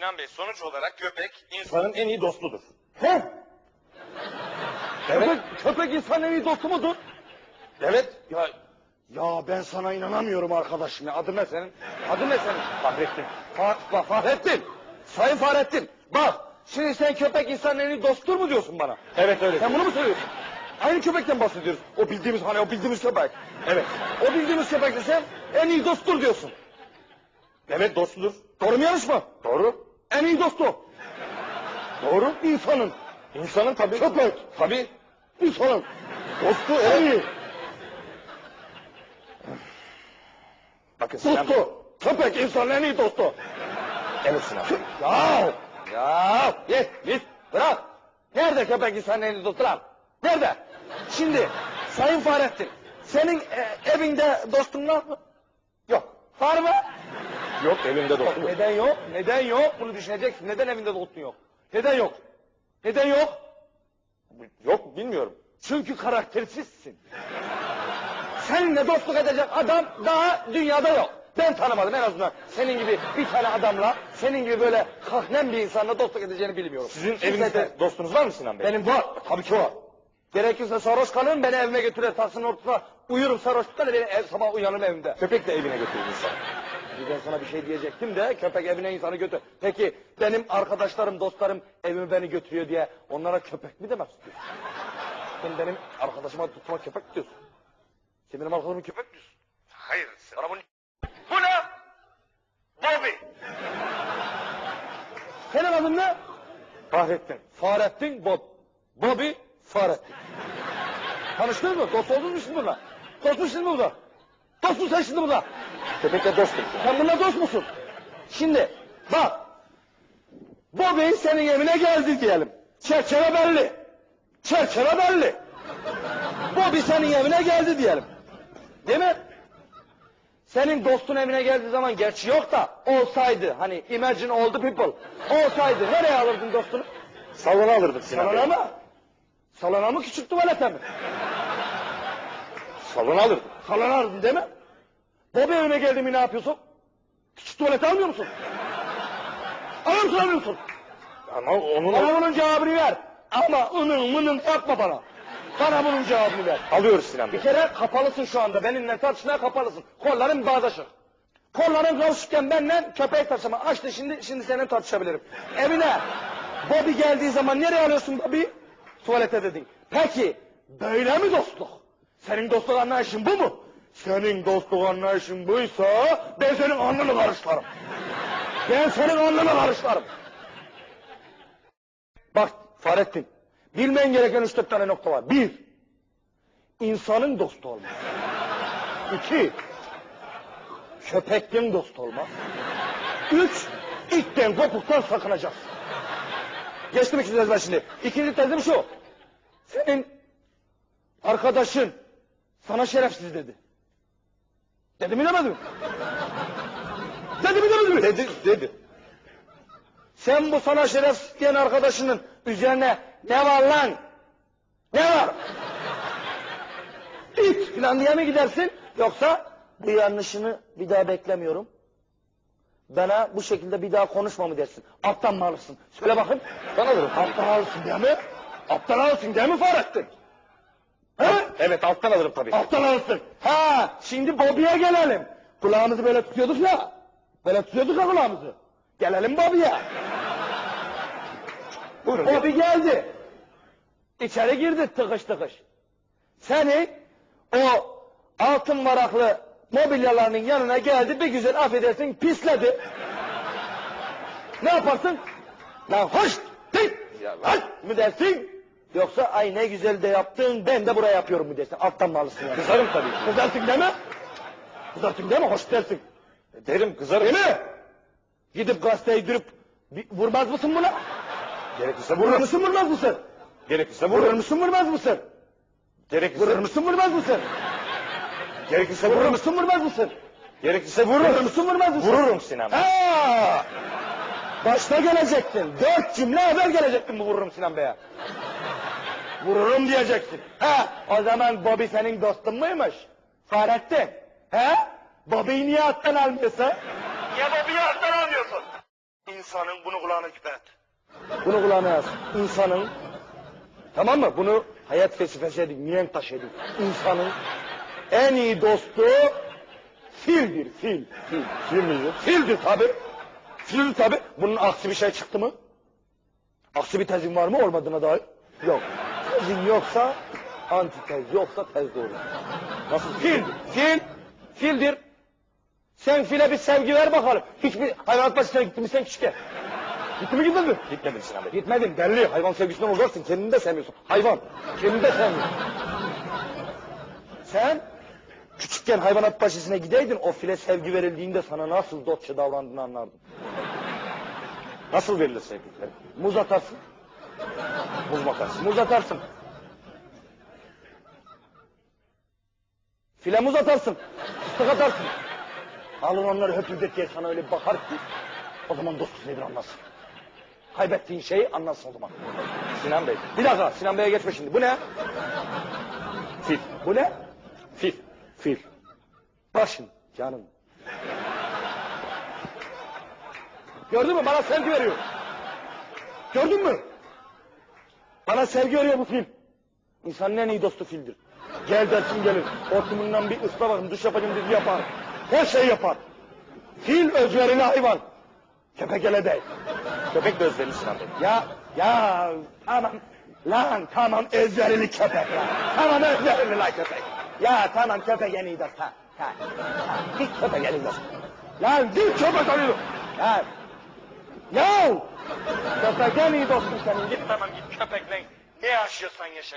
Sinan Bey sonuç olarak köpek insanın en iyi dostudur. He? Köpek, köpek insanın en iyi dostu mudur? Evet. Ya, ya ben sana inanamıyorum arkadaşım ya. Adın ne senin? Adın ne senin? Fahrettin. Fa bak Fahrettin. Sayın Fahrettin. Bak şimdi sen köpek insanın en iyi dostudur mu diyorsun bana? Evet öyle. Sen bunu mu söylüyorsun? Aynı köpekten bahsediyoruz. O bildiğimiz hani o bildiğimiz köpek. Evet. O bildiğimiz köpekle sen en iyi dosttur diyorsun. Evet dostudur. Doğru mu yanlış mı? Doğru. En iyi dostu. Doğru. İnsanın. İnsanın tabii. Köpek. Tabii. İnsanın. Dostu En iyi. Bakın Sinan Bey. Dostu. Köpek insanın en iyi dostu. Evet Sinan Bey. Ya. Ya. Git git. Bırak. Nerede köpek insanın en iyi dostu lan? Nerede? Şimdi Sayın Fahrettin. Senin e, evinde dostun var mı? Yok. Var mı? Yok evimde dostum. yok. Neden yok? Neden yok? Bunu düşüneceksin. Neden evinde dostun yok? Neden yok? Neden yok? Yok bilmiyorum. Çünkü karaktersizsin. Seninle dostluk edecek adam daha dünyada yok. Ben tanımadım en azından. Senin gibi bir tane adamla, senin gibi böyle kahnem bir insanla dostluk edeceğini bilmiyorum. Sizin Kimse evinizde de- dostunuz var mı Sinan Bey? Benim var. Tabii ki var. Gerekirse sarhoş kalırım, beni evime götürür, taksinin ortasına uyurum sarhoşluktan, beni ev, sabah uyanırım evimde. Köpek de evine götürür insan. Bir Ben sana bir şey diyecektim de köpek evine insanı götür. Peki benim arkadaşlarım, dostlarım evime beni götürüyor diye onlara köpek mi demek istiyorsun? Sen benim arkadaşıma tutma köpek diyorsun. Sen benim arkadaşıma köpek diyorsun. Hayır. Bana bunu... Bu ne? Bobby. Senin adın ne? Fahrettin. Fahrettin Bob. Bobby Fahrettin. Tanıştınız mı? Dost oldunuz mu şimdi burada? Dost musun şimdi burada? Dost musun sen şimdi burada? Köpekle dostum. Sen bununla dost musun? Şimdi bak. Bobby senin evine geldi diyelim. Çerçeve belli. Çerçeve belli. Bobby senin evine geldi diyelim. Değil mi? Senin dostun evine geldiği zaman gerçi yok da olsaydı hani imagine all the people olsaydı nereye alırdın dostunu? Salona alırdım Sinan Salona mı? Salona mı küçük tuvalete mi? Salona alırdım. Salona alırdın değil mi? Bobby evine geldi mi ne yapıyorsun? Küçük tuvalete almıyor musun? Alıyor musun almıyor musun? Ama onun Bana bunun cevabını ver. Ama ının mının yapma bana. Bana bunun cevabını ver. alıyoruz Sinan Bey. Bir kere kapalısın şu anda. Benimle tartışmaya kapalısın. Kolların bağdaşık. Kolların kavuşurken benimle köpek tartışma. Açtı şimdi, şimdi seninle tartışabilirim. Evine Bobby geldiği zaman nereye alıyorsun Bobby? Tuvalete dedin. Peki böyle mi dostluk? Senin dostluk anlayışın bu mu? Senin dostluk anlayışın buysa ben senin alnını karışlarım. Ben senin alnını karışlarım. Bak Fahrettin. Bilmen gereken üç tane nokta var. Bir, insanın dostu olmaz. İki, köpeklerin dostu olmaz. Üç, itten kopuktan sakınacaksın. Geçtim ikinci tezime şimdi. İkinci tezim şu. Senin arkadaşın sana şerefsiz dedi. Dedi mi demedi mi? Dedi mi demedi mi? Dedi, dedi. Sen bu sana şerefsiz diyen arkadaşının üzerine ne var lan? Ne var? İt filan diye mi gidersin? Yoksa bu yanlışını bir daha beklemiyorum. Bana bu şekilde bir daha konuşma mı dersin? Aptal mı alırsın? Söyle bakın. Ben alırım. Aptal alırsın değil mi? Aptal alırsın değil mi Fahrettin? He? Evet alttan alırım tabii. Aptal alırsın. Ha, şimdi Bobby'ye gelelim. Kulağımızı böyle tutuyorduk ya. Böyle tutuyorduk ya kulağımızı. Gelelim Bobby'ye. Buyurun. Bobby geldi. İçeri girdi tıkış tıkış. Seni o altın varaklı mobilyalarının yanına geldi bir güzel affedersin pisledi. ne yaparsın? Lan hoş tık hoş mü dersin? Yoksa ay ne güzel de yaptın ben de buraya yapıyorum mu dersin? Alttan mı alırsın yani? Kızarım tabii ki. Kızarsın değil mi? Kızarsın değil mi? Hoş dersin. Derim kızarım. Değil mi? Gidip gazeteyi dürüp bir- vurmaz mısın buna? Gerekirse Vurur vururum. musun vurmaz mısın? Gerekirse Vurur vururum. musun vurmaz mısın? Gerekirse Vurur musun vurmaz mısın? Gerekirse Vurur vururum. musun vurmaz mısın? Gerekirse Vurur vururum. musun vurmaz mısın? Vururum Sinan. Ha! Başta gelecektin. Dört cümle evvel gelecektin bu vururum Sinan Bey'e. Vururum diyeceksin. Ha, o zaman Bobby senin dostun muymuş? Fahrettin. He? Bobby'yi niye alttan almıyorsun? Niye Bobby'yi alttan almıyorsun? İnsanın bunu kulağına küpe et. Bunu kulağına yaz. İnsanın tamam mı? Bunu hayat felsefesi edin. Mihenk taşı edin. İnsanın en iyi dostu fildir. Fil. Fil. Fil midir? Fildir tabi. Fildir tabi. Bunun aksi bir şey çıktı mı? Aksi bir tezin var mı olmadığına dair? Yok. Tezin yoksa antitez yoksa tez doğru. Nasıl? Fildir. Fil. Fildir. Sen file bir sevgi ver bakalım. Hiçbir hayvanat bahçesine gittin mi sen küçükken? Gitti mi gitmedin mi? Gitmedim Sinan Bey. Gitmedin belli. Hayvan sevgisinden uzaksın. Kendini de sevmiyorsun. Hayvan. Kendini de sevmiyorsun. Sen küçükken hayvanat bahçesine gideydin o file sevgi verildiğinde sana nasıl dotça davrandığını anlardın. Nasıl verilir sevgilikler? Muz atarsın. Muz bakarsın. Muz atarsın. File muz atarsın. Fıstık atarsın. Alın onları höpürdet diye sana öyle bakar ki o zaman dostluk nedir anlarsın. Kaybettiğin şeyi anlarsın o zaman. Sinan Bey. Bir dakika Sinan Bey'e geçme şimdi. Bu ne? Fil. Bu ne? Fil. Fil. Başın canım. Gördün mü? Bana sevgi veriyor. Gördün mü? Bana sevgi veriyor bu fil. İnsanın en iyi dostu fildir. Gel dersin gelir. Hortumundan bir ısla bakın duş yapacağım dedi yapar. Her şey yapar. Fil özverili hayvan. Köpek ele değil. Köpek de özverili Bey. Ya ya tamam lan tamam özverili köpek lan. Tamam özverili lan köpek. Ya tamam köpek en iyi dost ha. Ha. ha. Git köpek en iyi dost. Lan git köpek en iyi dost. Ya. Ya. Köpek en iyi dostum senin. Git tamam git köpekle. Ne yaşıyorsan yaşa.